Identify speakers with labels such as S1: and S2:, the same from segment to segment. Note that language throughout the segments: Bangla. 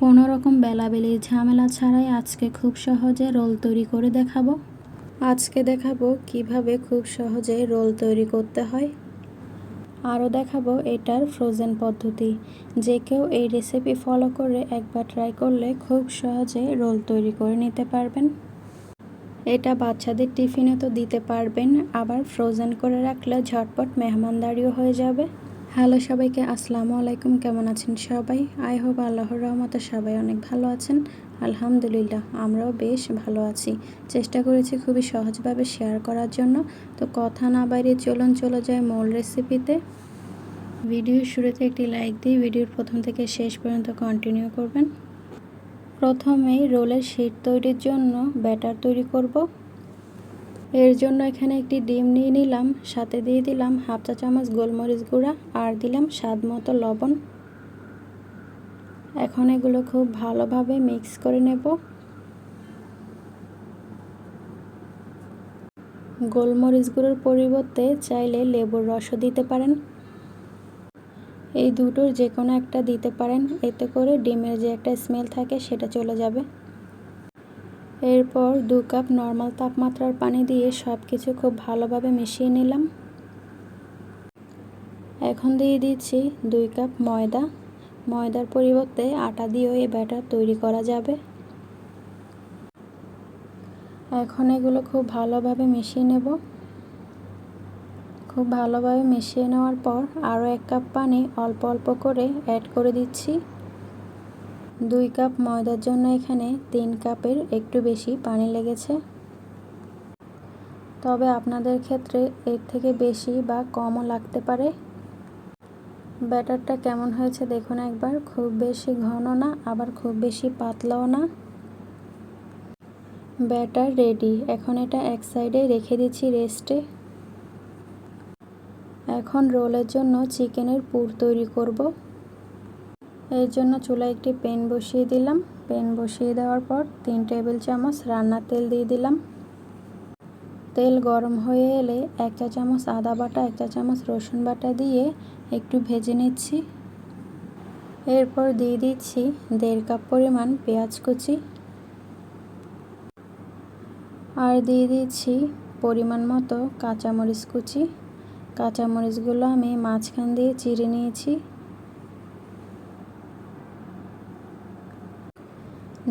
S1: কোনো রকম বেলাবেলির ঝামেলা ছাড়াই আজকে খুব সহজে রোল তৈরি করে দেখাবো। আজকে দেখাবো কীভাবে খুব সহজে রোল তৈরি করতে হয়। আরও দেখাবো এটার ফ্রোজেন পদ্ধতি। যে কেউ এই রেসিপি ফলো করে একবার ট্রাই করলে খুব সহজে রোল তৈরি করে নিতে পারবেন। এটা বাচ্চাদের টিফিনে তো দিতে পারবেন, আবার ফ্রোজেন করে রাখলে ঝটপট মেহমানদারিও হয়ে যাবে। হ্যালো সবাইকে, আসসালামু আলাইকুম। কেমন আছেন সবাই? আই হোপ আল্লাহর রহমতে সবাই অনেক ভালো আছেন। আলহামদুলিল্লাহ, আমরাও বেশ ভালো আছি। চেষ্টা করেছি খুবই সহজভাবে শেয়ার করার জন্য। তো কথা না বাইরে চলুন, চলে যায় মূল রেসিপিতে ভিডিওর শুরুতে একটি লাইক দিয়ে ভিডিওর প্রথম থেকে শেষ পর্যন্ত কন্টিনিউ করবেন। প্রথমেই রোলের শিট তৈরির জন্য ব্যাটার তৈরি করব। এর জন্য এখানে একটি ডিম নিয়ে নিলাম, সাথে দিয়ে দিলাম হাফ চা চামচ গোলমরিচ গুঁড়া আর দিলাম স্বাদ মতো লবণ। এখন এগুলো খুব ভালোভাবে মিক্স করে নেব। গোলমরিচ গুঁড়োর পরিবর্তে চাইলে লেবুর রসও দিতে পারেন। এই দুটোর যে কোনো একটা দিতে পারেন, এতে করে ডিমের যে একটা স্মেল থাকে সেটা চলে যাবে। এরপর দু কাপ নর্মাল তাপমাত্রার পানি দিয়ে সব কিছু খুব ভালোভাবে মিশিয়ে নিলাম। এখন দিয়ে দিচ্ছি দুই কাপ ময়দা। ময়দার পরিবর্তে আটা দিয়েও এই ব্যাটার তৈরি করা যাবে। এখন এগুলো খুব ভালোভাবে মিশিয়ে নেব। খুব ভালোভাবে মিশিয়ে নেওয়ার পর আরও এক কাপ পানি অল্প অল্প করে অ্যাড করে দিচ্ছি। দুই কাপ ময়দার জন্য এখানে তিন কাপের একটু বেশি পানি লেগেছে। তবে আপনাদের ক্ষেত্রে এর থেকে বেশি বা কমও লাগতে পারে। ব্যাটারটা কেমন হয়েছে দেখুন একবার। খুব বেশি ঘন না, আবার খুব বেশি পাতলাও না। Batter ready. এখন এটা এক সাইডে রেখে দিচ্ছি রেস্টে। এখন রোলের জন্য চিকেনের পুর তৈরি করব। এর জন্য চুলায় একটি প্যান বসিয়ে দিলাম। প্যান বসিয়ে দেওয়ার পর তিন টেবিল চামচ রান্নার তেল দিয়ে দিলাম। তেল গরম হয়ে এলে এক চা চামচ আদা বাটা, এক চা চামচ রসুন বাটা দিয়ে একটু ভেজে নিচ্ছি। এরপর দিয়ে দিচ্ছি দেড় কাপ পরিমাণ পেঁয়াজ কুচি। আর দিয়ে দিচ্ছি পরিমাণ মতো কাঁচামরিচ কুচি। কাঁচামরিচগুলো আমি মাঝখান দিয়ে চিড়ে নিয়েছি।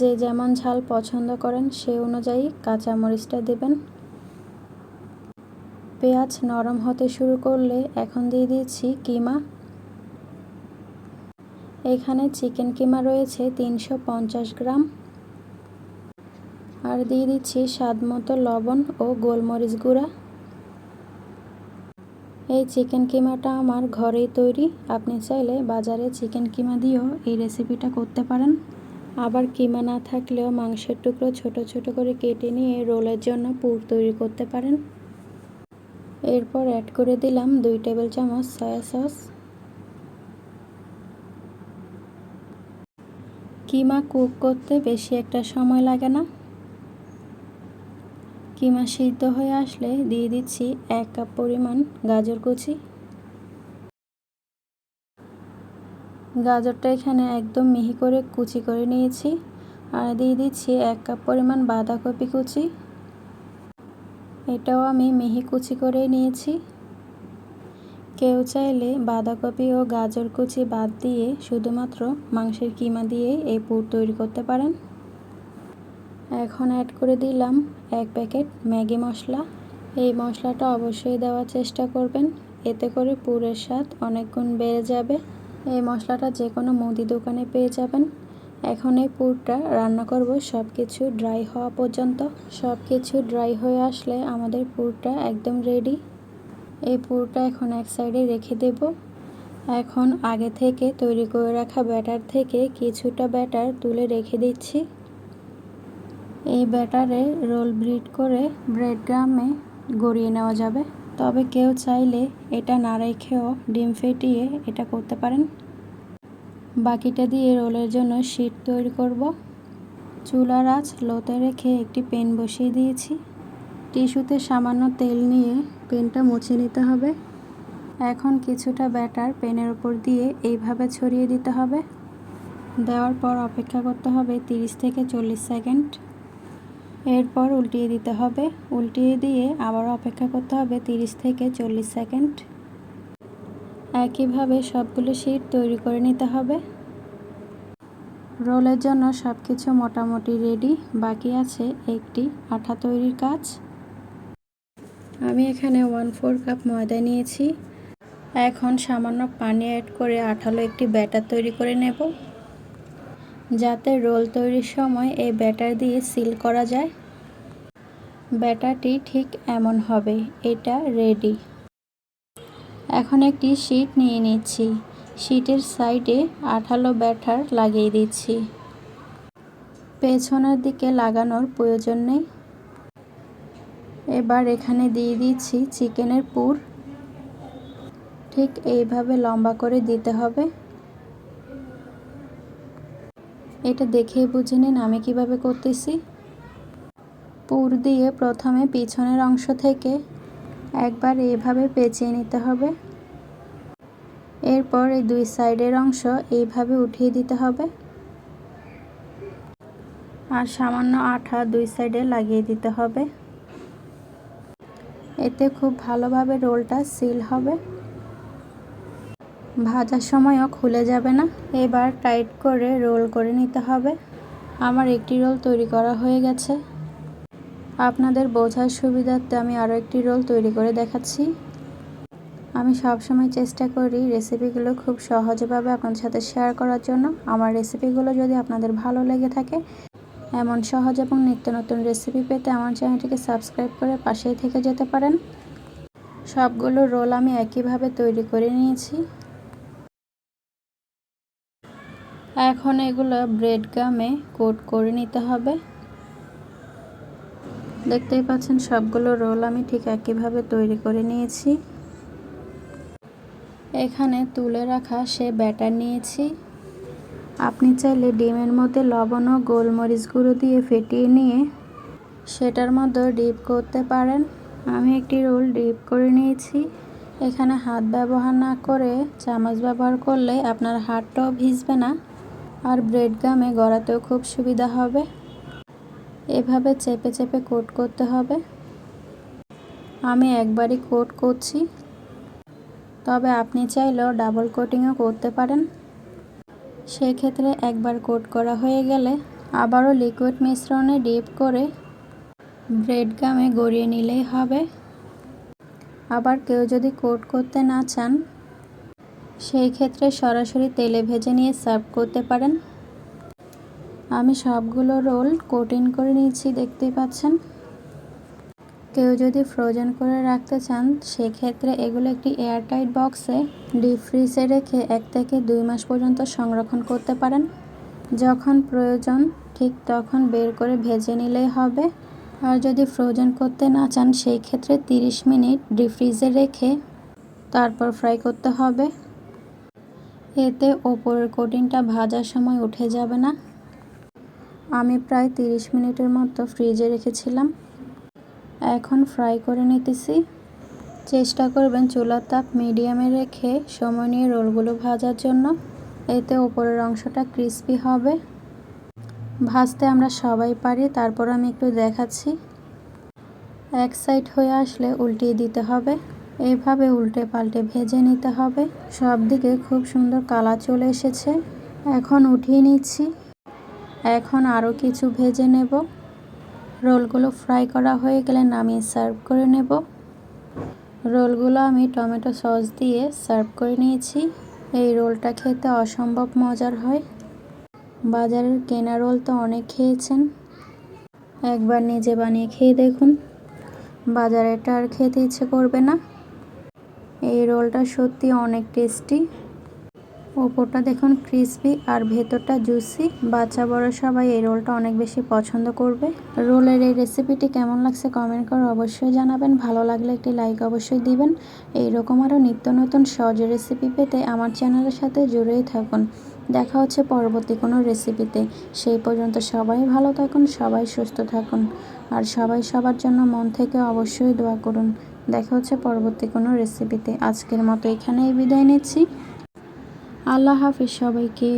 S1: যে যেমন ঝাল পছন্দ করেন, সে অনুযায়ী কাঁচামরিচটা দেবেন। পেঁয়াজ নরম হতে শুরু করলে এখন দিয়ে দিচ্ছি কিমা। এখানে চিকেন কিমা রয়েছে তিনশো পঞ্চাশ গ্রাম। আর দিয়ে দিচ্ছি স্বাদ মতো লবণ ও গোলমরিচ গুঁড়া। এই চিকেন কিমাটা আমার ঘরেই তৈরি। আপনি চাইলে বাজারে চিকেন কিমা দিয়েও এই রেসিপিটা করতে পারেন। আবার কিমা না থাকলেও মাংসের টুকরো ছোট ছোট করে কেটে নিয়ে রোলের জন্য পুর তৈরি করতে পারেন। এরপর অ্যাড করে দিলাম দুই টেবিল চামচ সয়া সস কিমা কুক করতে বেশি একটা সময় লাগে না। কিমা সিদ্ধ হয়ে আসলে দিয়ে দিচ্ছি এক কাপ পরিমাণ গাজর কুচি। গাজরটা এখানে একদম মিহি করে কুচি করে নিয়েছি। আর দিয়ে দিচ্ছি এক কাপ পরিমাণ বাঁধাকপি কুচি। এটাও আমি মিহি কুচি করে নিয়েছি। কেউ চাইলে বাঁধাকপি ও গাজর কুচি বাদ দিয়ে শুধুমাত্র মাংসের কিমা দিয়ে এই পুর তৈরি করতে পারেন। এখন অ্যাড করে দিলাম এক প্যাকেট ম্যাগি মশলা। এই মশলাটা অবশ্যই দেওয়ার চেষ্টা করবেন। এতে করে পুরের স্বাদ অনেক গুণ বেড়ে যাবে। এই মশলাটা যে কোনো মুদি দোকানে পেয়ে যাবেন। এখন এই পুরটা রান্না করব। সব কিছু ড্রাই হওয়া পর্যন্ত। সব কিছু ড্রাই হয়ে আসলে আমাদের পুরটা একদম রেডি এই পুরটা এখন এক সাইডে রেখে দেব। এখন আগে থেকে তৈরি করে রাখা ব্যাটার থেকে কিছুটা ব্যাটার তুলে রেখে দিচ্ছি। এই ব্যাটারে রোল ব্রিড করে ব্রেড গ্রামে গড়িয়ে নেওয়া যাবে। তবে কেউ চাইলে এটা না রেখেও ডিম ফেটিয়ে এটা করতে পারেন। বাকিটা দিয়ে রোলের জন্য শিট তৈরি করব। চুলার আঁচ লোতে রেখে একটি পেন বসিয়ে দিয়েছি। টিস্যুতে সামান্য তেল নিয়ে পেনটা মুছে নিতে হবে। এখন কিছুটা ব্যাটার পেনের উপর দিয়ে এইভাবে ছড়িয়ে দিতে হবে। দেওয়ার পর অপেক্ষা করতে হবে তিরিশ থেকে চল্লিশ সেকেন্ড। এরপর উল্টিয়ে দিতে হবে। উল্টিয়ে দিয়ে আবার অপেক্ষা করতে হবে তিরিশ থেকে চল্লিশ সেকেন্ড। একইভাবে সবগুলো শিট তৈরি করে নিতে হবে। রোলের জন্য সব কিছু মোটামুটি রেডি। বাকি আছে একটি আঠা তৈরির কাজ। আমি এখানে ওয়ান ফোর কাপ ময়দা নিয়েছি। এখন সামান্য পানি অ্যাড করে আঠালো একটি ব্যাটার তৈরি করে নেব। যাতে রোল তৈরির সময় এই ব্যাটার দিয়ে সিল করা যায়। ব্যাটারটি ঠিক এমন হবে, এটা রেডি। এখন একটি শিট নিয়ে নিচ্ছি। শিটের সাইডে আঠালো ব্যাটার লাগিয়ে দিচ্ছি। পেছনের দিকে লাগানোর প্রয়োজন নেই। এবার এখানে দিয়ে দিচ্ছি চিকেনের পুর। ঠিক এইভাবে লম্বা করে দিতে হবে। এটা দেখেই বুঝে নিন আমি কীভাবে করতেছি। পুর দিয়ে প্রথমে পিছনের অংশ থেকে একবার এইভাবে পেঁচিয়ে নিতে হবে। এরপর এই দুই সাইডের অংশ এইভাবে উঠিয়ে দিতে হবে। আর সামান্য আঠা দুই সাইডে লাগিয়ে দিতে হবে। এতে খুব ভালোভাবে রোলটা সিল হবে। ভাজার সময়ও খুলে যাবে না। এবার টাইট করে রোল করে নিতে হবে। আমার একটি রোল তৈরি করা হয়ে গেছে। আপনাদের বোঝার সুবিধার্থে আমি আরও একটি রোল তৈরি করে দেখাচ্ছি। আমি সবসময় চেষ্টা করি রেসিপিগুলো খুব সহজভাবে আপনাদের সাথে শেয়ার করার জন্য। আমার রেসিপিগুলো যদি আপনাদের ভালো লেগে থাকে, এমন সহজ এবং নিত্য নতুন রেসিপি পেতে আমার চ্যানেলটিকে সাবস্ক্রাইব করে পাশেই থেকে যেতে পারেন। সবগুলো রোল আমি একইভাবে তৈরি করে নিয়েছি। এখন এগুলো ব্রেড গামে কোট করে নিতে হবে। দেখতেই পাচ্ছেন সবগুলো রোল আমি ঠিক একইভাবে তৈরি করে নিয়েছি। এখানে তুলে রাখা সে ব্যাটার নিয়েছি। আপনি চাইলে ডিমের মধ্যে লবণ ও গোলমরিচ গুঁড়ো দিয়ে ফেটিয়ে নিয়ে সেটার মধ্যে ডিপ করতে পারেন। আমি একটি রোল ডিপ করে নিয়েছি। এখানে হাত ব্যবহার না করে চামচ ব্যবহার করলে আপনার হাতটাও ভিজবে না। আর ব্রেড গামে গড়াতেও খুব সুবিধা হবে। এভাবে চেপে চেপে কোট করতে হবে। আমি একবারই কোট করছি। তবে আপনি চাইলেও ডাবল কোটিংও করতে পারেন। সেক্ষেত্রে একবার কোট করা হয়ে গেলে আবারও লিকুইড মিশ্রণে ডিপ করে ব্রেড গামে গড়িয়ে নিলেই হবে। আবার কেউ যদি কোট করতে না চান সেই ক্ষেত্রে সরাসরি তেলে ভেজে নিয়ে সার্ভ করতে পারেন। আমি সবগুলো রোল কোটিং করে নিয়েছি, দেখতেই পাচ্ছেন। কেউ যদি ফ্রোজেন করে রাখতে চান, সেক্ষেত্রে এগুলো একটি এয়ারটাইট বক্সে ডিপ ফ্রিজে রেখে এক থেকে দুই মাস পর্যন্ত সংরক্ষণ করতে পারেন। যখন প্রয়োজন, ঠিক তখন বের করে ভেজে নিলেই হবে। আর যদি ফ্রোজেন করতে না চান, সেই ক্ষেত্রে তিরিশ মিনিট ডিপ ফ্রিজে রেখে তারপর ফ্রাই করতে হবে। এতে ওপরের কোটিংটা ভাজার সময় উঠে যাবে না। আমি প্রায় তিরিশ মিনিটের মতো ফ্রিজে রেখেছিলাম। এখন ফ্রাই করে নিতেছি। চেষ্টা করবেন চুলার তাপ মিডিয়ামে রেখে সময় নিয়ে রোলগুলো ভাজার জন্য। এতে ওপরের অংশটা ক্রিস্পি হবে। ভাজতে আমরা সবাই পারি, তারপর আমি একটু দেখাচ্ছি। এক সাইড হয়ে আসলে উল্টিয়ে দিতে হবে। এইভাবে উল্টে পাল্টে ভেজে নিতে হবে। সব দিকে খুব সুন্দর কালা চলে এসেছে। এখন উঠিয়ে নিচ্ছি। এখন আরও কিছু ভেজে নেব। রোলগুলো ফ্রাই করা হয়ে গেলে নামিয়ে সার্ভ করে নেব। রোলগুলো আমি টমেটো সস দিয়ে সার্ভ করে নিয়েছি। এই রোলটা খেতে অসম্ভব মজার হয়। বাজারের কেনা রোল তো অনেক খেয়েছেন। একবার নিজে বানিয়ে খেয়ে দেখুন। বাজারেরটা আর খেতে ইচ্ছে করবে না। এই রোলটা সত্যি অনেক টেস্টি। ওপরটা দেখুন ক্রিসপি আর ভেতরটা জুসি। বাচ্চা, বড় সবাই এই রোলটা অনেক বেশি পছন্দ করবে। রোলের এই রেসিপিটি কেমন লাগছে কমেন্ট করে অবশ্যই জানাবেন। ভালো লাগলে একটি লাইক অবশ্যই দিবেন। এইরকম আরও নিত্য নতুন সহজ রেসিপি পেতে আমার চ্যানেলের সাথে জুড়েই থাকুন। দেখা হচ্ছে পরবর্তী কোনো রেসিপিতে। সেই পর্যন্ত সবাই ভালো থাকুন, সবাই সুস্থ থাকুন। আর সবাই সবার জন্য মন থেকে অবশ্যই দোয়া করুন। দেখা হচ্ছে পরবর্তী কোনো রেসিপিতে আজকের মতো এখানেই বিদায় নিচ্ছি। আল্লাহ হাফিজ সবাইকে।